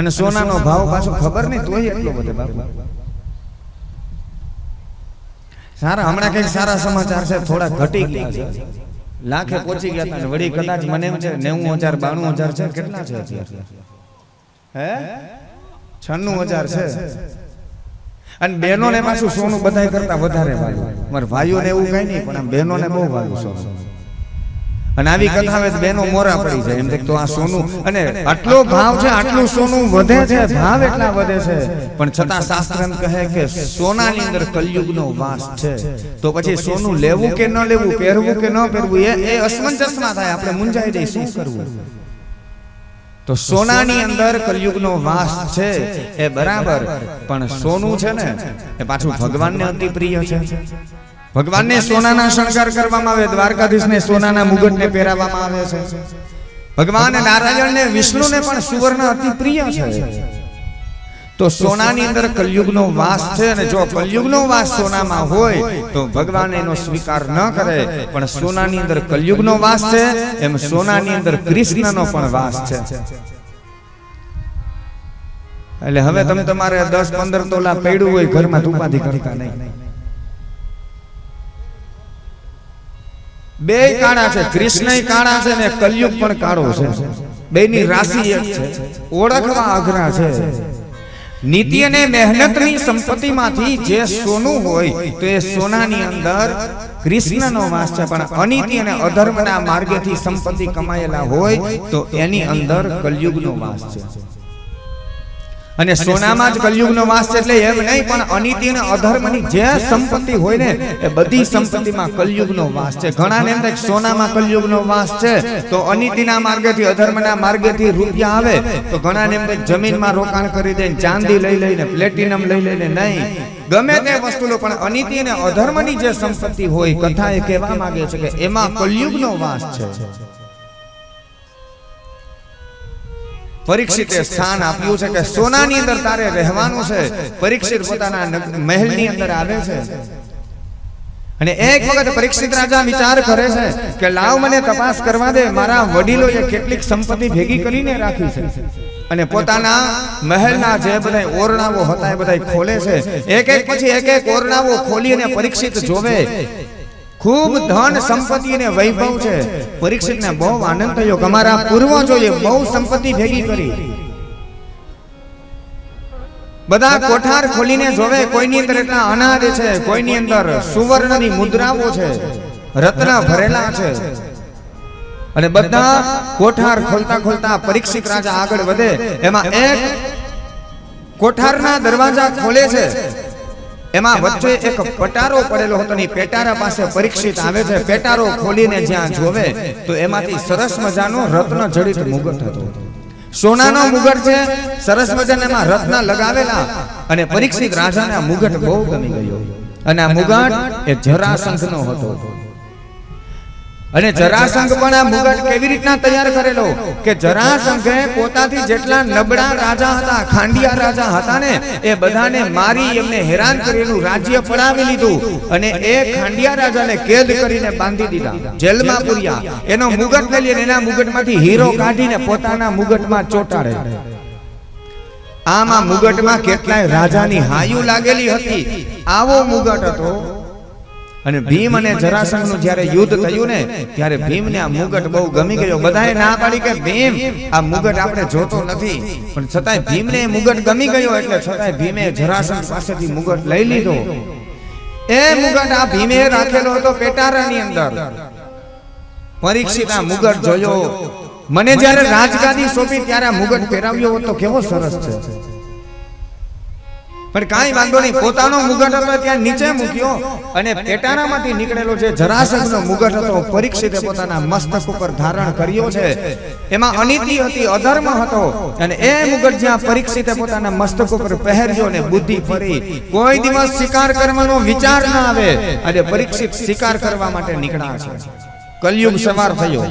અને સોનાનો ભાવ પાછો ખબર નહીં તોય એટલો બધો બાપુ. સારા હમણાં કંઈક સારા સમાચાર છે થોડા ઘટી ગયા છે. લાખે પહોંચી ગયા હતા વળી કદાચ મને એમ છે નેવું હજાર બાણું હજાર છે કેટલા છે અત્યારે? હે? છન્નું હજાર છે. અને બહેનોને પાછું સોનું બધાય કરતા વધારે મારે મારા ભાઈઓને એવું કઈ નહીં પણ આમ બહેનોને બહુ ભાવ્યું સોનું. અને આવી કથા આવે તો મોરા પડી જાય. એમ કે તો આ સોનું. અને આટલો ભાવ છે આટલું સોનું વધે છે ભાવ એટલા વધે છે. પણ છતાં શાસ્ત્ર કહે કે સોનાની અંદર કલયુગનો વાસ છે. તો પછી સોનું લેવું કે ન લેવું પહેરવું કે ન પહેરવું એ એ અસમંજસમાં થાય આપણે મુંજાઈ જઈ શું કરવું? તો સોનાની અંદર કલયુગનો વાસ છે. એ બરાબર. પણ સોનું છે ને એ પાછું ભગવાનને અતિ પ્રિય છે. ભગવાનને સોનાના શણગાર કરવામાં આવે, દ્વારકાધીશને સોનાના મુગટને પહેરાવવામાં આવે છે. ભગવાન નારાયણને, વિષ્ણુને પણ સુવર્ણ અતિ પ્રિય છે. તો સોનાની અંદર કલયુગનો વાસ છે અને જો કલયુગનો વાસ સોનામાં હોય, તો ભગવાન એનો સ્વીકાર ન કરે. પણ સોનાની અંદર કલયુગનો વાસ છે, એમ સોનાની અંદર કૃષ્ણનો પણ વાસ છે. એટલે હવે તમે તમારે દસ પંદર તોલા પડ્યું હોય, ઘરમાં ધૂપાધી કરતા નહીં. બે કાળા છે કૃષ્ણ કાળા છે ને કલયુગ પણ કાળો છે. બેની રાશિ એક છે. ઓળખવા અઘરા છે. નીતિ અને મહેનતની સંપત્તિમાંથી જે સોનું હોય તો એ સોનાની અંદર કૃષ્ણનો વાસ છે. પણ અનીતિ અને અધર્મના માર્ગેથી સંપત્તિ કમાયેલા હોય તો એની અંદર કલયુગનો વાસ છે. અને સોનામાં જ કલયુગનો વાસ છે એટલે એમ નહીં પણ અનિતિ અને અધર્મની જે સંપત્તિ હોય ને એ બધી સંપત્તિમાં કલયુગનો વાસ છે. ઘણા ને એમ થાય સોનામાં કલયુગનો વાસ છે. તો અનીતિના માર્ગેથી અધર્મના માર્ગેથી રૂપિયા આવે તો ઘણા ને એમ થાય જમીનમાં રોકાણ કરી દે ચાંદી લઈ લઈને પ્લેટિનમ લઈ લઈને નહીં. ગમે તે વસ્તુ લો પણ અનીતિ અને અધર્મની જે સંપત્તિ હોય કથા એ કહેવા માંગે છે કે એમાં કલયુગનો વાસ છે. પરીક્ષિતે સ્થાન આપ્યું છે કે સોનાની અંદર તારે રહેવાનું છે. પરીક્ષિત પોતાના મહેલની અંદર આવે છે. અને એક વખત પરીક્ષિત રાજા વિચાર કરે છે કે લાવ મને તપાસ કરવા દે મારા વડીલોએ કેટલીક સંપત્તિ ભેગી કરીને રાખી છે. અને પોતાના મહેલના જે બધા ઓરડાઓ હતા એ બધા ખોલે છે. એક એક પછી એક એક ઓરડાઓ ખોલી અને પરીક્ષિત જોવે. ખૂબ ધન સંપત્તિ અને વૈભવ છે. પરીક્ષિતને બહુ આનંદ થયો કે અમારા પૂર્વજોએ બહુ સંપત્તિ ભેગી કરી. બધા કોઠાર ખોલીને જોવે કોઈની અંદર એટલા અનાજ છે કોઈની અંદર સુવર્ણની મુદ્રાઓ છે રત્ન ભરેલા છે. અને બધા કોઠાર ખોલતા ખોલતા પરીક્ષિત રાજા આગળ વધે. એમાં એક કોઠારના દરવાજા ખોલે છે. એમાં વચ્ચે એક પટારો પડેલો હતો ને પેટારા પાસે પરીક્ષિત આવે છે પેટારો ખોલીને જ્યાં જોવે તો એમાંથી સરસ મજાનો રત્ન જડિત મુગટ હતો. સોનાનો મુગટ છે સરસ મજાના એમાં રત્ન લગાવેલા અને પરીક્ષિત રાજાને આ મુગટ બહુ ગમી ગયો. અને આ મુગટ એ જરાસંઘનો હતો. અને જરાસંઘ પણ આ મુગટ કેવી રીતના તૈયાર કરેલો? કે જરાસંઘે પોતાથી જેટલા નબળા રાજા હતા ખાંડિયા રાજા હતા ને એ બધાને મારી એમને હેરાન કરેલું રાજ્ય પડાવી લીધું અને એ ખાંડિયા રાજાને કેદ કરીને બાંધી દીધા જેલમાં પૂર્યા. એનો મુગટ ને લઈને એના મુગટમાંથી હીરો કાઢીને પોતાના મુગટમાં ચોટાડે. આમાં મુગટમાં કેટલાય રાજાની હાયુ લાગેલી હતી. આવો મુગટ હતો અને ભીમ અને જરાસંઘનું જ્યારે યુદ્ધ થયું ને ત્યારે ભીમને આ મુગટ બહુ ગમી ગયો. બધાએ ના પાડી કે ભીમ આ મુગટ આપણે જોતો નથી. પણ છતાંય ભીમને ને મુગટ ગમી ગયો એટલે છતાંય ભીમે જરાસંઘ પાસેથી મુગટ લઈ લીધો. એ મુગટ આ ભીમે રાખેલો હતો પેટારાની અંદર. પરીક્ષિત આ મુગટ જોયો. મને જ્યારે રાજગાદી સોંપી ત્યારે આ મુગટ પહેરાવ્યો હતો. કેવો સરસ છે. પણ કાંઈ વાંધો નહીં પોતાનો મુગટ હતો ત્યાં નીચે મૂક્યો અને પેટારામાંથી નીકળેલો જે જરાસંઘનો મુગટ હતો પરીક્ષિતે પોતાના મસ્તક ઉપર ધારણ કર્યો છે. એમાં અનીતિ હતી અધર્મ હતો અને એ મુગટ જ્યાં પરીક્ષિતે પોતાના મસ્તક ઉપર પહેર્યો અને બુદ્ધિ ફરી કોઈ દિવસ શિકાર કરવાનો વિચાર ના આવે. અને પરીક્ષિત શિકાર કરવા માટે નીકળ્યા છે. કલયુગ સવાર થયો.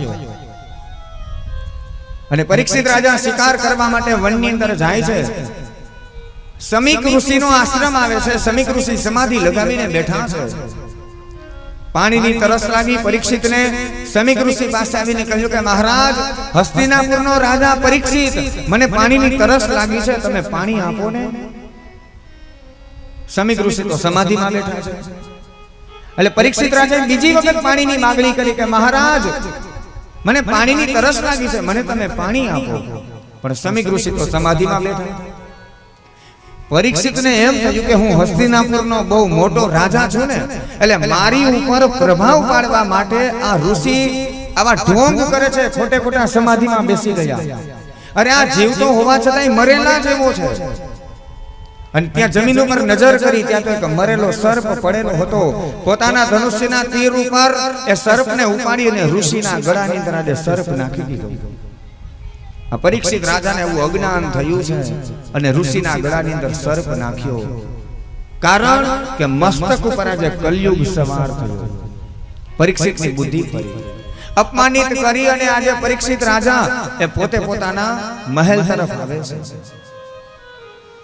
અને પરીક્ષિત રાજા શિકાર કરવા માટે વનની અંદર જાય છે. સમીક ઋષિનો આશ્રમ આવે છે. સમીક ઋષિ સમાધિ લગાવીને બેઠા છે. પાણીની તરસ લાગી પરીક્ષિતને સમીક ઋષિ પાસે આવીને કહ્યું કે મહારાજ હસ્તિનાપુરનો રાજા પરીક્ષિત. મને પાણીની તરસ લાગી છે. તમે પાણી આપો ને. સમીક ઋષિ તો સમાધિમાં બેઠા છે. એટલે પરીક્ષિત રાજાએ બીજી વખત પાણીની માગણી કરી કે મહારાજ મને પાણીની તરસ લાગી છે. મને તમે પાણી આપો. પણ સમીક ઋષિ તો સમાધિમાં બેઠા પરીક્ષિતને એમ થયું કે હું હસ્તિનાપુરનો બહુ મોટો રાજા છું ને એટલે મારી ઉપર પ્રભાવ પાડવા માટે આ ઋષિ આવા ઢોંગ કરે છે ખોટે ખોટા સમાધિમાં બેસી ગયા. અરે આ જીવતો હોવા છતાંય મરેલા જેવો છે. અને ત્યાં જમીન ઉપર નજર કરી ત્યાં તો એક મરેલો સર્પ પડેલો હતો. પોતાના ધનુષ્યના તીર ઉપર એ સર્પને ઉપાડી અને ઋષિના ગળાની અંદર સર્પ નાખી દીધો. આ પરીક્ષિત રાજાને એવું અજ્ઞાન થયું છે અને ઋષિના ગળાની અંદર સર્પ નાખ્યો. કારણ કે મસ્તક ઉપર આજે કલયુગ સવાર થયો. પરીક્ષિતની બુદ્ધિ ફરી અપમાનિત કરી અને આજે પરીક્ષિત રાજા એ પોતે પોતાના મહેલ તરફ આવે છે.